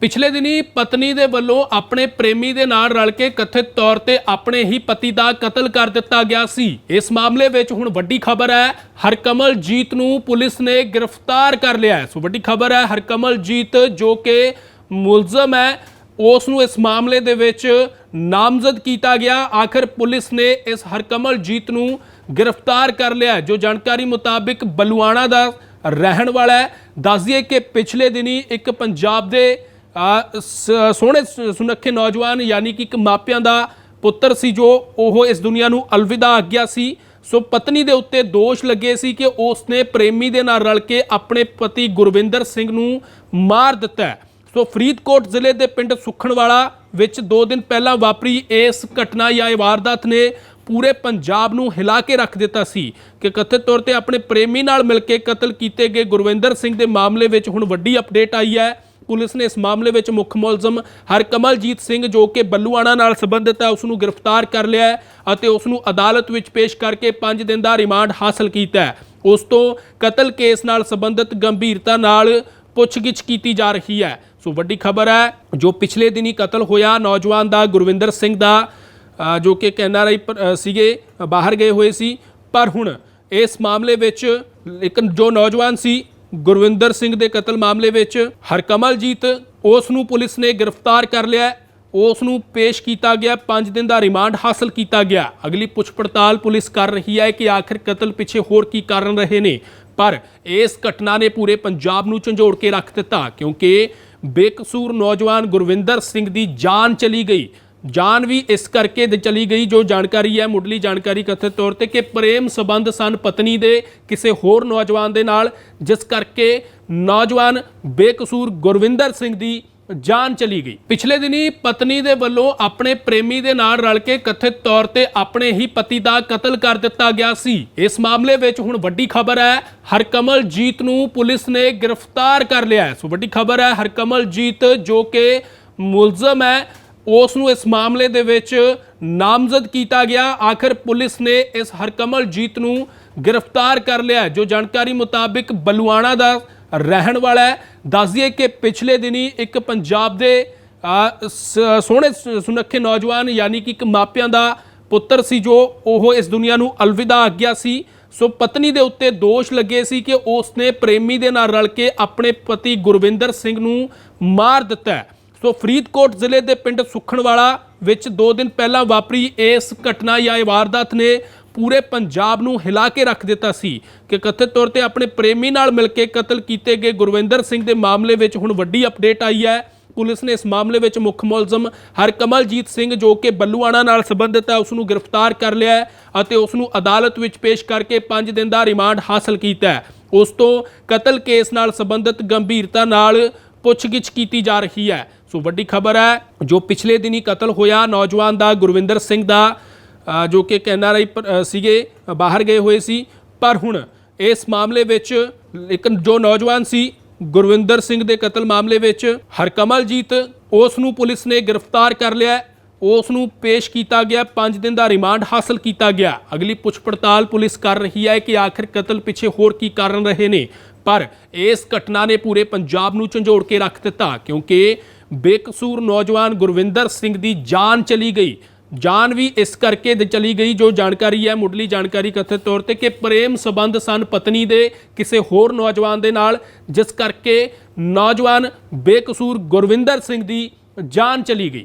ਪਿਛਲੇ ਦਿਨੀ ਪਤਨੀ ਦੇ ਵੱਲੋਂ ਆਪਣੇ ਪ੍ਰੇਮੀ ਦੇ ਨਾਲ ਰਲ ਕੇ ਕਥਿਤ ਤੌਰ ਤੇ ਆਪਣੇ ਹੀ ਪਤੀ ਦਾ ਕਤਲ ਕਰ ਦਿੱਤਾ ਗਿਆ ਸੀ। ਇਸ ਮਾਮਲੇ ਵਿੱਚ ਹੁਣ ਵੱਡੀ ਖਬਰ ਹੈ, ਹਰਕਮਲਜੀਤ ਨੂੰ ਪੁਲਿਸ ਨੇ ਗ੍ਰਿਫਤਾਰ ਕਰ ਲਿਆ ਹੈ। ਸੋ ਵੱਡੀ ਖਬਰ ਹੈ, ਹਰਕਮਲਜੀਤ ਜੋ ਕਿ ਮੁਲਜ਼ਮ ਹੈ, ਉਸ ਨੂੰ ਇਸ ਮਾਮਲੇ ਦੇ ਵਿੱਚ ਨਾਮਜ਼ਦ ਕੀਤਾ ਗਿਆ। ਆਖਰ ਪੁਲਿਸ ਨੇ ਇਸ ਹਰਕਮਲਜੀਤ ਨੂੰ ਗ੍ਰਿਫਤਾਰ ਕਰ ਲਿਆ ਜੋ ਜਾਣਕਾਰੀ ਮੁਤਾਬਿਕ ਬਲੂਆਣਾ ਦਾ ਰਹਿਣ ਵਾਲਾ ਹੈ। ਦੱਸ ਦਈਏ ਕਿ ਪਿਛਲੇ ਦਿਨੀ ਇੱਕ ਪੰਜਾਬ ਦੇ ਸੋਹਣੇ ਸੁਨੱਖੇ ਨੌਜਵਾਨ ਯਾਨੀ ਕਿ ਇੱਕ ਮਾਪਿਆਂ ਦਾ ਪੁੱਤਰ ਸੀ ਜੋ ਉਹ ਇਸ ਦੁਨੀਆ ਨੂੰ ਅਲਵਿਦਾ ਆਗਿਆ ਸੀ। ਸੋ ਪਤਨੀ ਦੇ ਉੱਤੇ ਦੋਸ਼ ਲੱਗੇ ਸੀ ਕਿ ਉਸ ਨੇ ਪ੍ਰੇਮੀ ਦੇ ਨਾਲ ਰਲ ਕੇ ਆਪਣੇ ਪਤੀ ਗੁਰਵਿੰਦਰ ਸਿੰਘ ਨੂੰ ਮਾਰ ਦਿੱਤਾ ਸੋ ਫਰੀਦਕੋਟ ਜ਼ਿਲ੍ਹੇ ਦੇ ਪਿੰਡ ਸੁਖਣਵਾਲਾ ਵਿੱਚ 2 ਦਿਨ ਪਹਿਲਾਂ ਵਾਪਰੀ ਇਸ ਘਟਨਾ ਜਾਂ ਇਹ ਵਾਰਦਾਤ ਨੇ ਪੂਰੇ ਪੰਜਾਬ ਨੂੰ ਹਿਲਾ ਕੇ ਰੱਖ ਦਿੱਤਾ ਸੀ ਕਿ ਕਥਿਤ ਤੌਰ ਤੇ ਆਪਣੇ ਪ੍ਰੇਮੀ ਨਾਲ ਮਿਲ ਕੇ ਕਤਲ ਕੀਤੇ ਗਏ ਗੁਰਵਿੰਦਰ ਸਿੰਘ ਦੇ ਮਾਮਲੇ ਵਿੱਚ ਹੁਣ ਵੱਡੀ ਅਪਡੇਟ ਆਈ ਹੈ। ਪੁਲਿਸ ਨੇ ਇਸ ਮਾਮਲੇ ਵਿੱਚ ਮੁੱਖ ਮੁਲਜ਼ਮ ਹਰਕਮਲਜੀਤ ਸਿੰਘ ਜੋ ਕਿ ਬੱਲੂਆਣਾ ਨਾਲ ਸੰਬੰਧਿਤ ਹੈ ਉਸ ਨੂੰ ਗ੍ਰਿਫਤਾਰ ਕਰ ਲਿਆ ਹੈ ਅਤੇ ਉਸ ਨੂੰ ਅਦਾਲਤ ਵਿੱਚ ਪੇਸ਼ ਕਰਕੇ 5 ਦਿਨ ਦਾ ਰਿਮਾਂਡ ਹਾਸਲ ਕੀਤਾ ਹੈ। ਉਸ ਤੋਂ ਕਤਲ ਕੇਸ ਨਾਲ ਸੰਬੰਧਿਤ ਗੰਭੀਰਤਾ ਨਾਲ ਪੁੱਛਗਿੱਛ ਕੀਤੀ ਜਾ ਰਹੀ ਹੈ। ਸੋ ਵੱਡੀ ਖਬਰ ਹੈ, ਜੋ ਪਿਛਲੇ ਦਿਨੀ ਕਤਲ ਹੋਇਆ, ਨੌਜਵਾਨ ਦਾ ਗੁਰਵਿੰਦਰ ਸਿੰਘ ਦਾ ਜੋ ਕਿ ਐਨਆਰਆਈ ਸੀਗੇ, ਬਾਹਰ ਗਏ ਹੋਏ ਸੀ। ਪਰ ਹੁਣ ਇਸ ਮਾਮਲੇ ਵਿੱਚ ਇੱਕ ਜੋ ਨੌਜਵਾਨ ਸੀ ਗੁਰਵਿੰਦਰ ਸਿੰਘ ਦੇ ਕਤਲ ਮਾਮਲੇ ਵਿੱਚ ਹਰਕਮਲਜੀਤ ਉਸ ਨੂੰ ਪੁਲਿਸ ਨੇ ਗ੍ਰਿਫਤਾਰ ਕਰ ਲਿਆ ਉਸ ਨੂੰ ਪੇਸ਼ ਕੀਤਾ ਗਿਆ 5 ਦਿਨ ਦਾ ਰਿਮਾਂਡ ਹਾਸਲ ਕੀਤਾ ਗਿਆ। ਅਗਲੀ ਪੁੱਛ ਪੜਤਾਲ ਪੁਲਿਸ ਕਰ ਰਹੀ ਹੈ ਕਿ ਆਖਿਰ ਕਤਲ ਪਿੱਛੇ ਹੋਰ ਕੀ ਕਾਰਨ ਰਹੇ ਨੇ। ਪਰ ਇਸ ਘਟਨਾ ਨੇ ਪੂਰੇ ਪੰਜਾਬ ਨੂੰ ਝੰਜੋੜ ਕੇ ਰੱਖ ਦਿੱਤਾ, ਕਿਉਂਕਿ ਬੇਕਸੂਰ ਨੌਜਵਾਨ ਗੁਰਵਿੰਦਰ ਸਿੰਘ ਦੀ ਜਾਨ ਚਲੀ ਗਈ। ਜਾਨ ਵੀ ਇਸ ਕਰਕੇ ਚਲੀ ਗਈ, ਜੋ ਜਾਣਕਾਰੀ ਹੈ, ਮੁੱਢਲੀ ਜਾਣਕਾਰੀ ਕਥਿਤ ਤੌਰ ਤੇ ਕਿ ਪ੍ਰੇਮ ਸੰਬੰਧ ਸਨ ਪਤਨੀ ਦੇ ਕਿਸੇ ਹੋਰ ਨੌਜਵਾਨ ਦੇ ਨਾਲ, ਜਿਸ ਕਰਕੇ ਨੌਜਵਾਨ ਬੇਕਸੂਰ ਗੁਰਵਿੰਦਰ ਸਿੰਘ ਦੀ ਜਾਨ ਚਲੀ ਗਈ। ਪਿਛਲੇ ਦਿਨੀ ਪਤਨੀ ਦੇ ਵੱਲੋਂ ਆਪਣੇ ਪ੍ਰੇਮੀ ਦੇ ਨਾਲ ਰਲ ਕੇ ਕਥਿਤ ਤੌਰ ਤੇ ਆਪਣੇ ਹੀ ਪਤੀ ਦਾ ਕਤਲ ਕਰ ਦਿੱਤਾ ਗਿਆ ਸੀ। ਇਸ ਮਾਮਲੇ ਵਿੱਚ ਹੁਣ ਵੱਡੀ ਖਬਰ ਹੈ, ਹਰਕਮਲਜੀਤ ਨੂੰ ਪੁਲਿਸ ਨੇ ਗ੍ਰਿਫਤਾਰ ਕਰ ਲਿਆ ਹੈ। ਸੋ ਵੱਡੀ ਖਬਰ ਹੈ, ਹਰਕਮਲਜੀਤ ਜੋ ਕਿ ਮੁਲਜ਼ਮ ਹੈ ਉਸ ਨੂੰ ਇਸ ਮਾਮਲੇ ਦੇ ਵਿੱਚ ਨਾਮਜ਼ਦ ਕੀਤਾ ਗਿਆ। ਆਖਰ ਪੁਲਿਸ ਨੇ ਇਸ ਹਰਕਮਲਜੀਤ ਨੂੰ ਗ੍ਰਿਫਤਾਰ ਕਰ ਲਿਆ ਜੋ ਜਾਣਕਾਰੀ ਮੁਤਾਬਿਕ ਬਲੂਆਣਾ ਦਾ ਰਹਿਣ ਵਾਲਾ ਹੈ। ਦੱਸ ਦਈਏ ਕਿ ਪਿਛਲੇ ਦਿਨੀ ਇੱਕ ਪੰਜਾਬ ਦੇ ਸੋਹਣੇ ਸੁਨੱਖੇ ਨੌਜਵਾਨ ਯਾਨੀ ਕਿ ਇੱਕ ਮਾਪਿਆਂ ਦਾ ਪੁੱਤਰ ਸੀ, ਜੋ ਉਹ ਇਸ ਦੁਨੀਆ ਨੂੰ ਅਲਵਿਦਾ ਆਗਿਆ ਸੀ। ਸੋ ਪਤਨੀ ਦੇ ਉੱਤੇ ਦੋਸ਼ ਲੱਗੇ ਸੀ ਕਿ ਉਸ ਨੇ ਪ੍ਰੇਮੀ ਦੇ ਨਾਲ ਰਲ ਕੇ ਆਪਣੇ ਪਤੀ ਗੁਰਵਿੰਦਰ ਸਿੰਘ ਨੂੰ ਮਾਰ ਦਿੱਤਾ ਸੋ ਫਰੀਦਕੋਟ ਜ਼ਿਲ੍ਹੇ ਦੇ ਪਿੰਡ ਸੁਖਣਵਾਲਾ ਵਿੱਚ 2 ਦਿਨ ਪਹਿਲਾਂ ਵਾਪਰੀ ਇਸ ਘਟਨਾ ਜਾਂ ਇਹ ਵਾਰਦਾਤ ਨੇ ਪੂਰੇ ਪੰਜਾਬ ਨੂੰ ਹਿਲਾ ਕੇ ਰੱਖ ਦਿੱਤਾ ਸੀ ਕਿ ਕਥਿਤ ਤੌਰ ਤੇ ਆਪਣੇ ਪ੍ਰੇਮੀ ਨਾਲ ਮਿਲ ਕੇ ਕਤਲ ਕੀਤੇ ਗਏ ਗੁਰਵਿੰਦਰ ਸਿੰਘ ਦੇ ਮਾਮਲੇ ਵਿੱਚ ਹੁਣ ਵੱਡੀ ਅਪਡੇਟ ਆਈ ਹੈ। ਪੁਲਿਸ ਨੇ ਇਸ ਮਾਮਲੇ ਵਿੱਚ ਮੁੱਖ ਮੁਲਜ਼ਮ ਹਰਕਮਲਜੀਤ ਸਿੰਘ ਜੋ ਕਿ ਬੱਲੂਆਣਾ ਨਾਲ ਸੰਬੰਧਿਤ ਹੈ ਉਸ ਨੂੰ ਗ੍ਰਿਫਤਾਰ ਕਰ ਲਿਆ ਹੈ ਅਤੇ ਉਸ ਨੂੰ ਅਦਾਲਤ ਵਿੱਚ ਪੇਸ਼ ਕਰਕੇ 5 ਦਿਨ ਦਾ ਰਿਮਾਂਡ ਹਾਸਲ ਕੀਤਾ ਹੈ। ਉਸ ਤੋਂ ਕਤਲ ਕੇਸ ਨਾਲ ਸੰਬੰਧਿਤ ਗੰਭੀਰਤਾ ਨਾਲ ਪੁੱਛਗਿੱਛ ਕੀਤੀ ਜਾ ਰਹੀ ਹੈ। ਸੋ ਵੱਡੀ ਖਬਰ ਹੈ, ਜੋ ਪਿਛਲੇ ਦਿਨੀ ਕਤਲ ਹੋਇਆ, ਨੌਜਵਾਨ ਦਾ ਗੁਰਵਿੰਦਰ ਸਿੰਘ ਦਾ ਜੋ ਕਿ ਐਨਆਰਆਈ ਸੀਗੇ ਬਾਹਰ ਗਏ ਹੋਏ ਸੀ। ਪਰ ਹੁਣ ਇਸ ਮਾਮਲੇ ਵਿੱਚ ਇੱਕ ਜੋ ਨੌਜਵਾਨ ਸੀ, ਗੁਰਵਿੰਦਰ ਸਿੰਘ ਦੇ ਕਤਲ ਮਾਮਲੇ ਵਿੱਚ ਹਰਕਮਲਜੀਤ, ਉਸ ਨੂੰ ਪੁਲਿਸ ਨੇ ਗ੍ਰਿਫਤਾਰ ਕਰ ਲਿਆ ਉਸ ਨੂੰ ਪੇਸ਼ ਕੀਤਾ ਗਿਆ 5 ਦਿਨ ਦਾ ਰਿਮਾਂਡ ਹਾਸਲ ਕੀਤਾ ਗਿਆ। ਅਗਲੀ ਪੁੱਛ ਪੜਤਾਲ ਪੁਲਿਸ ਕਰ ਰਹੀ ਹੈ ਕਿ ਆਖਿਰ ਕਤਲ ਪਿੱਛੇ ਹੋਰ ਕੀ ਕਾਰਨ ਰਹੇ ਨੇ। ਪਰ ਇਸ ਘਟਨਾ ਨੇ ਪੂਰੇ ਪੰਜਾਬ ਨੂੰ ਝੰਜੋੜ ਕੇ ਰੱਖ ਦਿੱਤਾ, ਕਿਉਂਕਿ ਬੇਕਸੂਰ ਨੌਜਵਾਨ ਗੁਰਵਿੰਦਰ ਸਿੰਘ ਦੀ ਜਾਨ ਚਲੀ ਗਈ। ਜਾਨ ਵੀ ਇਸ ਕਰਕੇ ਦ- ਚਲੀ ਗਈ, ਜੋ ਜਾਣਕਾਰੀ ਹੈ, ਮੁੱਢਲੀ ਜਾਣਕਾਰੀ ਕਥਿਤ ਤੌਰ ਤੇ ਕਿ ਪ੍ਰੇਮ ਸੰਬੰਧ ਸਨ ਪਤਨੀ ਦੇ ਕਿਸੇ ਹੋਰ ਨੌਜਵਾਨ ਦੇ ਨਾਲ, ਜਿਸ ਕਰਕੇ ਨੌਜਵਾਨ ਬੇਕਸੂਰ ਗੁਰਵਿੰਦਰ ਸਿੰਘ ਦੀ ਜਾਨ ਚਲੀ ਗਈ।